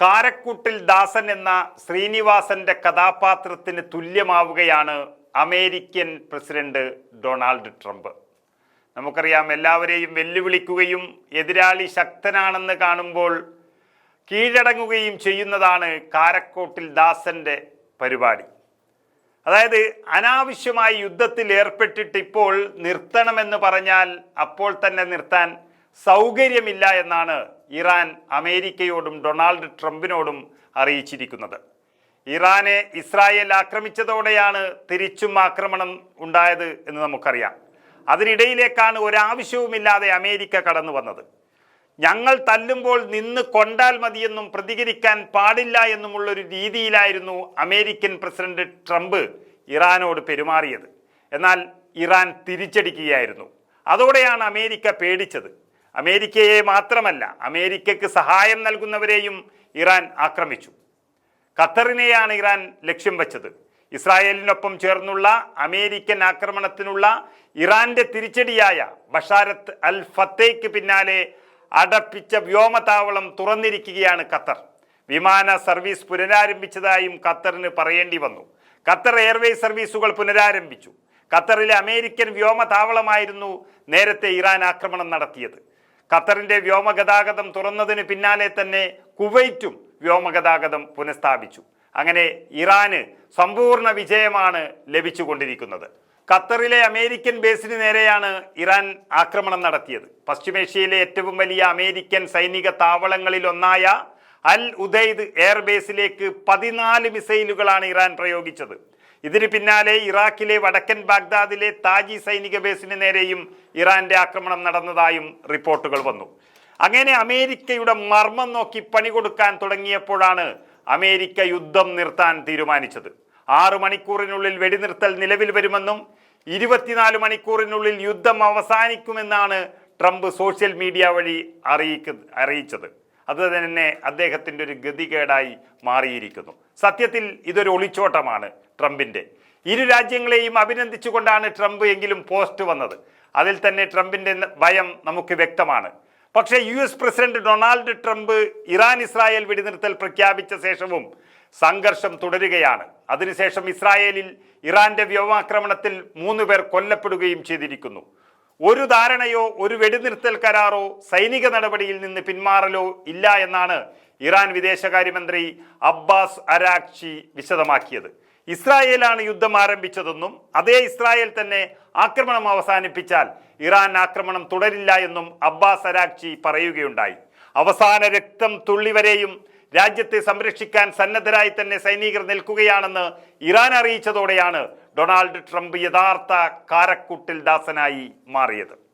കാരക്കൂട്ടിൽ ദാസൻ എന്ന ശ്രീനിവാസന്റെ കഥാപാത്രത്തിന് തുല്യമാവുകയാണ് അമേരിക്കൻ പ്രസിഡന്റ് ഡൊണാൾഡ് ട്രംപ്. നമുക്കറിയാം എല്ലാവരെയും വെല്ലുവിളിക്കുകയും എതിരാളി ശക്തനാണെന്ന് കാണുമ്പോൾ കീഴടങ്ങുകയും ചെയ്യുന്നതാണ് കാരക്കോട്ടിൽ ദാസന്റെ പരിപാടി. അതായത് അനാവശ്യമായി യുദ്ധത്തിൽ ഏർപ്പെട്ടിട്ട് ഇപ്പോൾ നിർത്തണമെന്ന് പറഞ്ഞാൽ അപ്പോൾ തന്നെ നിർത്താൻ സൗകര്യമില്ല എന്നാണ് ഇറാൻ അമേരിക്കയോടും ഡൊണാൾഡ് ട്രംപിനോടും അറിയിച്ചിരിക്കുന്നത്. ഇറാനെ ഇസ്രായേൽ ആക്രമിച്ചതോടെയാണ് തിരിച്ചും ആക്രമണം ഉണ്ടായത് എന്ന് നമുക്കറിയാം. അതിനിടയിലേക്കാണ് ഒരാവശ്യവുമില്ലാതെ അമേരിക്ക കടന്നു വന്നത്. ഞങ്ങൾ തല്ലുമ്പോൾ നിന്ന് കൊണ്ടാൽ മതിയെന്നും പ്രതികരിക്കാൻ പാടില്ല എന്നുമുള്ളൊരു രീതിയിലായിരുന്നു അമേരിക്കൻ പ്രസിഡന്റ് ട്രംപ് ഇറാനോട് പെരുമാറിയത്. എന്നാൽ ഇറാൻ തിരിച്ചടിക്കുകയായിരുന്നു. അതോടെയാണ് അമേരിക്ക പേടിച്ചത്. അമേരിക്കയെ മാത്രമല്ല അമേരിക്കയ്ക്ക് സഹായം നൽകുന്നവരെയും ഇറാൻ ആക്രമിച്ചു. ഖത്തറിനെയാണ് ഇറാൻ ലക്ഷ്യം വച്ചത്. ഇസ്രായേലിനൊപ്പം ചേർന്നുള്ള അമേരിക്കൻ ആക്രമണത്തിനുള്ള ഇറാന്റെ തിരിച്ചടിയായ ബഷാരത്ത് അൽ ഫത്തേക്ക് പിന്നാലെ അടപ്പിച്ച വ്യോമതാവളം തുറന്നിരിക്കുകയാണ് ഖത്തർ. വിമാന സർവീസ് പുനരാരംഭിച്ചതായും ഖത്തറിന് പറയേണ്ടി വന്നു. ഖത്തർ എയർവേ സർവീസുകൾ പുനരാരംഭിച്ചു. ഖത്തറിലെ അമേരിക്കൻ വ്യോമതാവളമായിരുന്നു നേരത്തെ ഇറാൻ ആക്രമണം നടത്തിയത്. ഖത്തറിന്റെ വ്യോമഗതാഗതം തുറന്നതിന് പിന്നാലെ തന്നെ കുവൈറ്റും വ്യോമഗതാഗതം പുനഃസ്ഥാപിച്ചു. അങ്ങനെ ഇറാന് സമ്പൂർണ വിജയമാണ് ലഭിച്ചുകൊണ്ടിരിക്കുന്നത്. ഖത്തറിലെ അമേരിക്കൻ ബേസിന് നേരെയാണ് ഇറാൻ ആക്രമണം നടത്തിയത്. പശ്ചിമേഷ്യയിലെ ഏറ്റവും വലിയ അമേരിക്കൻ സൈനിക താവളങ്ങളിൽ ഒന്നായ അൽ ഉദൈദ് എയർബേസിലേക്ക് പതിനാല് മിസൈലുകളാണ് ഇറാൻ പ്രയോഗിച്ചത്. ഇതിന് പിന്നാലെ ഇറാഖിലെ വടക്കൻ ബാഗ്ദാദിലെ താജി സൈനിക ബേസിന് നേരെയും ഇറാന്റെ ആക്രമണം നടന്നതായും റിപ്പോർട്ടുകൾ വന്നു. അങ്ങനെ അമേരിക്കയുടെ മർമ്മം നോക്കി പണി കൊടുക്കാൻ തുടങ്ങിയപ്പോഴാണ് അമേരിക്ക യുദ്ധം നിർത്താൻ തീരുമാനിച്ചത്. ആറ് മണിക്കൂറിനുള്ളിൽ വെടിനിർത്തൽ നിലവിൽ വരുമെന്നും ഇരുപത്തിനാല് മണിക്കൂറിനുള്ളിൽ യുദ്ധം അവസാനിക്കുമെന്നാണ് ട്രംപ് സോഷ്യൽ മീഡിയ വഴി അറിയിക്ക അറിയിച്ചത്. അത് തന്നെ അദ്ദേഹത്തിന്റെ ഒരു ഗതികേടായി മാറിയിരിക്കുന്നു. സത്യത്തിൽ ഇതൊരു ഒളിച്ചോട്ടമാണ് ട്രംപിന്റെ. ഇരു രാജ്യങ്ങളെയും അഭിനന്ദിച്ചുകൊണ്ടാണ് ട്രംപ് എങ്കിലും പോസ്റ്റ് വന്നത്. അതിൽ തന്നെ ട്രംപിന്റെ ഭയം നമുക്ക് വ്യക്തമാണ്. പക്ഷേ U S president Donald Trump Iran Israel വെടിനിർത്തൽ പ്രഖ്യാപിച്ച ശേഷവും സംഘർഷം തുടരുകയാണ്. അതിനുശേഷം ഇസ്രായേലിൽ ഇറാന്റെ വ്യോമാക്രമണത്തിൽ മൂന്ന് പേർ കൊല്ലപ്പെടുകയും ചെയ്തിരിക്കുന്നു. ഒരു ധാരണയോ ഒരു വെടിനിർത്തൽ കരാറോ സൈനിക നടപടിയിൽ നിന്ന് പിന്മാറലോ ഇല്ല എന്നാണ് ഇറാൻ വിദേശകാര്യമന്ത്രി അബ്ബാസ് അരാക്ഷി വിശദമാക്കിയത്. ഇസ്രായേലാണ് യുദ്ധം ആരംഭിച്ചതെന്നും അതേ ഇസ്രായേൽ തന്നെ ആക്രമണം അവസാനിപ്പിച്ചാൽ ഇറാൻ ആക്രമണം തുടരില്ല എന്നും അബ്ബാസ് അരാക്ഷി പറയുകയുണ്ടായി. അവസാന രക്തം തുള്ളിവരെയും രാജ്യത്തെ സംരക്ഷിക്കാൻ സന്നദ്ധരായി തന്നെ സൈനികർ നിൽക്കുകയാണെന്ന് ഇറാൻ അറിയിച്ചതോടെയാണ് ഡൊണാൾഡ് ട്രംപ് യഥാർത്ഥ കാരക്കൂട്ടിൽ ദാസനായി മാറിയത്.